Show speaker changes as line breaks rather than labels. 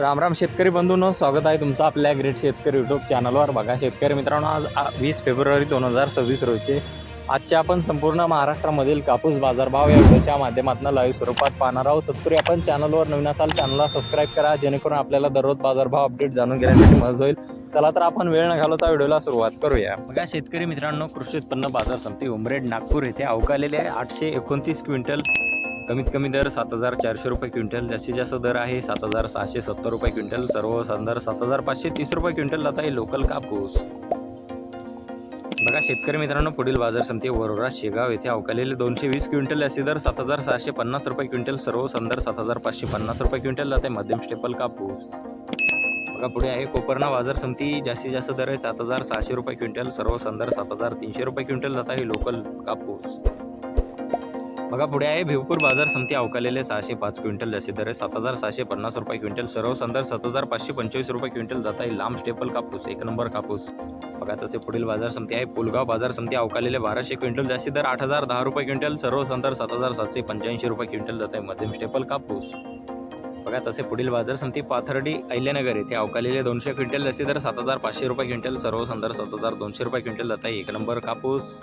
राम राम शेतकरी बंधूंनो स्वागत आहे तुमचं आपल्या ग्रेट शेतकरी युट्यूब चॅनलवर बघा शेतकरी मित्रांनो आज वीस फेब्रुवारी दोन हजार सव्वीस रोजचे आजच्या आपण संपूर्ण महाराष्ट्रामधील कापूस बाजारभाव या व्हिडिओच्या माध्यमातून लाईव्ह स्वरूपात पाहणार आहोत. तत्पूर्वी आपण चॅनलवर नवीन असाल चॅनलला सबस्क्राईब करा जेणेकरून आपल्याला दररोज बाजारभाव अपडेट जाणून घेण्यासाठी मदत होईल. चला तर आपण वेळ न घालवता व्हिडिओला सुरुवात करूया. बघा शेतकरी मित्रांनो कृषी उत्पन्न बाजार समिती उमरेड नागपूर येथे अवकालेले आहे. आठशे एकोणतीस क्विंटल कमीत कमी दर सात हजार चारशे रुपये क्विंटल जास्तीत जास्त दर आहे सात हजार सहाशे सत्तर रुपये क्विंटल सर्व दर सात हजार पाचशे तीस रुपये क्विंटल. आता आहे लोकल कापूस. बघा शेतकरी मित्रांनो पुढील बाजार समिती वरोरा शेगाव येथे अवकालेले दोनशे वीस क्विंटल जास्ती दर सात हजार सहाशे पन्नास रुपये क्विंटल सर्व दर सात हजार पाचशे पन्नास रुपये क्विंटल. जात आहे मध्यम स्टेपल कापूस. बघा पुढे आहे कोपरणा बाजार समिती जास्तीत जास्त दर आहे सात हजार सहाशे रुपये क्विंटल सर्व दर सात हजार तीनशे रुपये क्विंटल. जात आहे लोकल कापूस. बघा पुढे आहे. भिवपूर बाजार समिती अवकालेले सहाशे पाच क्विंटल. जास्ती दर आहे सात हजार सहाशे पन्नास रुपये क्विंटल. सर्व संदर्भ सात हजार पाचशे पंचवीस रुपये क्विंटल जात आहे लांब स्टेपल कापूस एक नंबर कापूस. बघा तसे पुढील बाजार समिती आहे. पुलगाव बाजार समिती अवकालेले बाराशे क्विंटल. जास्ती दर आठ हजार दहा रुपये क्विंटल. सर्व संदर्भ सात हजार सातशे पंच्याऐंशी रुपये क्विंटल जात आहे मध्यम स्टेपल कापूस. बघा तसे पुढील बाजार समिती पाथर्डी अहिल्यानगर येथे अवकालेले दोनशे क्विंटल. जास्ती दर सात हजार पाचशे रुपये क्विंटल. सर्व संदर्भ सात हजार दोनशे रुपये क्विंटल जात आहे एक नंबर कापूस.